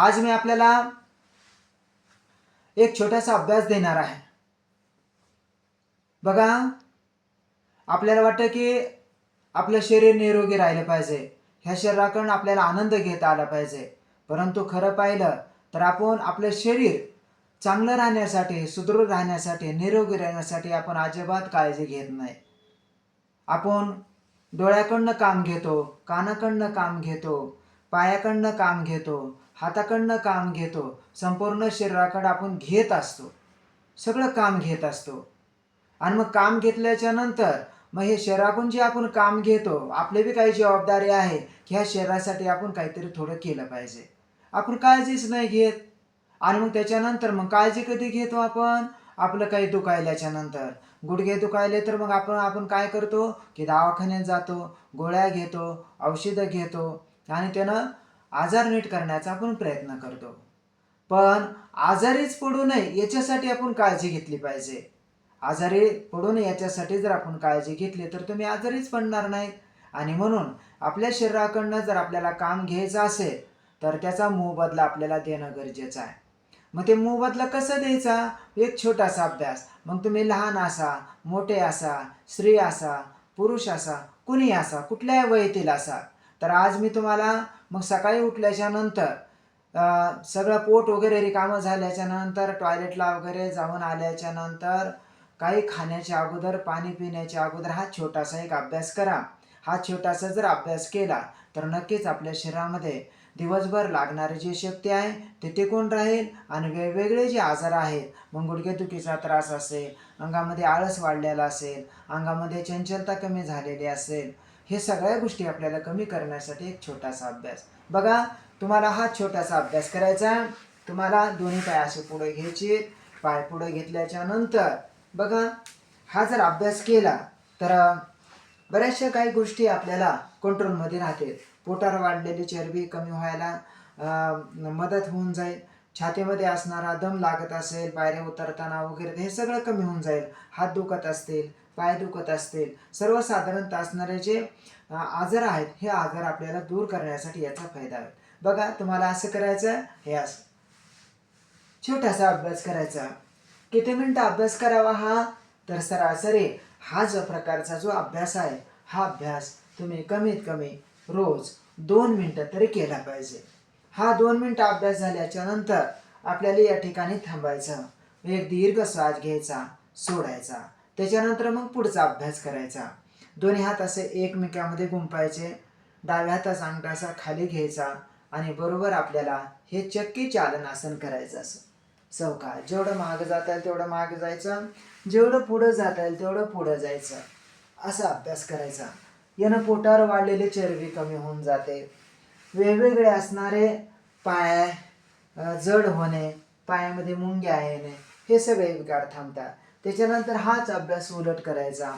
आज मी आपल्याला एक छोटासा अभ्यास देणार आहे. बघा आपल्याला वाटतं की आपलं शरीर निरोगी राहिलं पाहिजे. ह्या शरीराकडून आपल्याला आनंद घेता आला पाहिजे. परंतु खरं पाहिलं तर आपण आपलं शरीर चांगलं राहण्यासाठी सुदृढ राहण्यासाठी निरोगी राहण्यासाठी आपण अजिबात काळजी घेत नाही. आपण डोळ्याकडनं काम घेतो कानाकडनं काम घेतो पायाकडनं काम घेतो हाताकडनं काम घेतो संपूर्ण शरीराकडं आपण घेत असतो. सगळं काम घेत असतो. आणि मग काम घेतल्याच्या नंतर मग हे शरीराकडून जे आपण काम घेतो आपले बी काही जबाबदारी आहे की ह्या शरीरासाठी आपण काहीतरी थोडं केलं पाहिजे. आपण काळजीच नाही घेत. आणि मग त्याच्यानंतर मग काळजी कधी घेतो आपण? आपलं काही दुखायल्याच्या नंतर. गुडघे दुखायले तर मग आपण आपण काय करतो? की दवाखान्यात जातो गोळ्या घेतो औषधं घेतो. आणि त्यानं आजार नीट करण्याचा आपण प्रयत्न करतो. पण आजारीच पडू नये याच्यासाठी आपण काळजी घेतली पाहिजे. आजारी पडू नये याच्यासाठी जर आपण काळजी घेतली तर तुम्ही आजारीच पडणार नाहीत. आणि म्हणून आपल्या शरीराकडनं जर आपल्याला काम घ्यायचं असेल तर त्याचा मोबदला आपल्याला देणं गरजेचं आहे. मग ते मोबदला कसा द्यायचा? एक छोटासा अभ्यास. मग तुम्ही लहान असा मोठे असा स्त्री असा पुरुष असा कुणी असा कुठल्याही वयातील असा तर आज मी तुम्हाला मग सकाळी उठल्याच्या नंतर सगळं पोट वगैरे रिकामं झाल्याच्यानंतर टॉयलेटला वगैरे जाऊन आल्याच्यानंतर काही खाण्याच्या अगोदर पाणी पिण्याच्या अगोदर हा छोटासा एक अभ्यास करा. हा छोटासा जर अभ्यास केला तर नक्कीच आपल्या शरीरामध्ये दिवसभर लागणारी जी शक्ती आहे ते टिकून राहील आणि वेगवेगळे जे आजार आहेत मग गुडघेदुखीचा त्रास असेल अंगामध्ये आळस वाढलेला असेल अंगामध्ये चंचलता कमी झालेली असेल हे सगळ्या गोष्टी आपल्याला कमी करण्यासाठी एक छोटासा अभ्यास. बघा तुम्हाला हा छोटासा अभ्यास करायचा आहे. तुम्हाला दोन्ही पाय असे पुढे घ्यायचे पाय पुढे घेतल्याच्या नंतर बघा हा जर अभ्यास केला तर बऱ्याचशा काही गोष्टी आपल्याला कंट्रोलमध्ये राहतील. पोटावर वाढलेली चरबी कमी व्हायला मदत होऊन जाईल. छातीमध्ये असणारा दम लागत असेल पायऱ्या उतरताना वगैरे हे सगळं कमी होऊन जाईल. हात दुखत असतील पाय दुखत असतील सर्वसाधारणतः असणारे जे आजार आहेत हे आजार आपल्याला दूर करण्यासाठी याचा फायदा आहे बघा तुम्हाला असं करायचं हे असं. छोटासा अभ्यास करायचा. किती मिनटं अभ्यास करावा हा? तर सरासरी हा जो प्रकारचा जो अभ्यास आहे हा अभ्यास तुम्ही कमीत कमी रोज दोन मिनटं तरी केला पाहिजे. हा दोन मिनटं अभ्यास झाल्याच्यानंतर आपल्याला या ठिकाणी थांबायचं. एक दीर्घ श्वास घ्यायचा सोडायचा. त्याच्यानंतर मग पुढचा अभ्यास करायचा. दोन्ही हात असे एकमेकामध्ये गुंपायचे डाव्या हाताचा अंगठा असा खाली घ्यायचा आणि बरोबर आपल्याला हे चक्की चालन आसन करायचं असं. चौका जेवढं मागं जाता येईल तेवढं मागं जायचं. जेवढं पुढं जाता येईल तेवढं पुढं जायचं. असा अभ्यास करायचा. यानं पोटावर वाढलेली चरबी कमी होऊन जाते. वेगवेगळे असणारे पाय जड होणे पायामध्ये मुंग्या येणे हे सगळे विकार थांबतात. त्याच्यानंतर हाच अभ्यास उलट करायचा.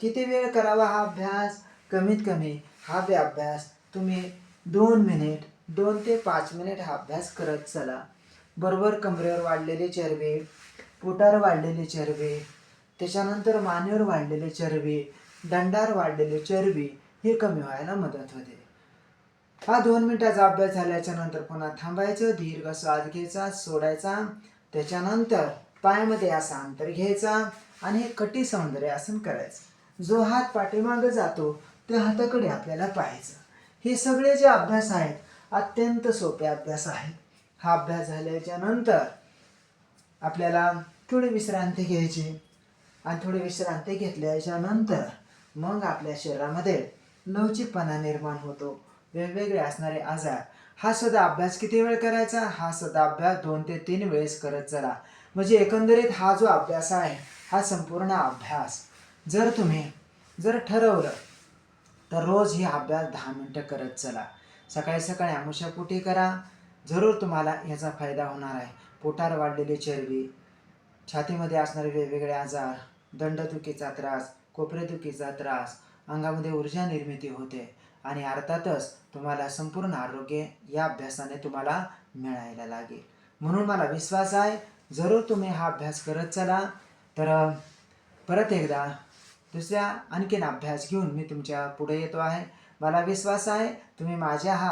किती वेळ करावा हा अभ्यास? कमीत कमी हा बी अभ्यास. तुम्ही दोन मिनिट दोन ते पाच मिनिट हा अभ्यास करत चला. बरोबर कमरेवर वाढलेली चरबी पोटावर वाढलेली चरबी त्याच्यानंतर मानेवर वाढलेली चरबी दंडावर वाढलेली चरबी हे कमी व्हायला मदत होते. हा दोन मिनिटाचा अभ्यास झाल्याच्यानंतर पुन्हा थांबायचं दीर्घ श्वास घ्यायचा सोडायचा. त्याच्यानंतर पायामध्ये असा अंतर घ्यायचा आणि हे कटी सौंदर्य आसन करायचं. जो हात पाठीमागं जातो त्या हाताकडे आपल्याला पाहायचं. हे सगळे जे अभ्यास आहेत अत्यंत सोपे अभ्यास आहेत. हा अभ्यास झाल्याच्यानंतर आपल्याला थोडी विश्रांती घ्यायची आणि थोडी विश्रांती घेतल्याच्या नंतर मग आपल्या शरीरामध्ये लवचिकपणा निर्माण होतो. वेगवेगळे असणारे आजार. हा सुद्धा अभ्यास किती वेळ करायचा? हा सुद्धा अभ्यास दोन ते तीन वेळेस करत चला. म्हणजे एकंदरीत हा जो अभ्यास आहे हा संपूर्ण अभ्यास. जर तुम्ही जर ठरवलं तर रोज ही अभ्यास दहा मिनटं करत चला. सकाळी सकाळी आमुषापोटी करा. जरूर तुम्हाला याचा फायदा होणार आहे. पोटार वाढलेली चरबी छातीमध्ये असणारे वेगवेगळे आजार दंडदुखीचा त्रास कोपरेदुखीचा त्रास अंगामध्ये ऊर्जा निर्मिती होते. आणि अर्थातच तुम्हाला संपूर्ण आरोग्य या अभ्यासाने तुम्हाला मिळायला लागेल. म्हणून मला विश्वास आहे जरूर तुम्ही हा अभ्यास करत चला. तर परत एकदा दुसऱ्या आणखीन अभ्यास घेऊन मी तुमच्यापुढे येतो आहे. मला विश्वास आहे तुम्ही माझ्या हा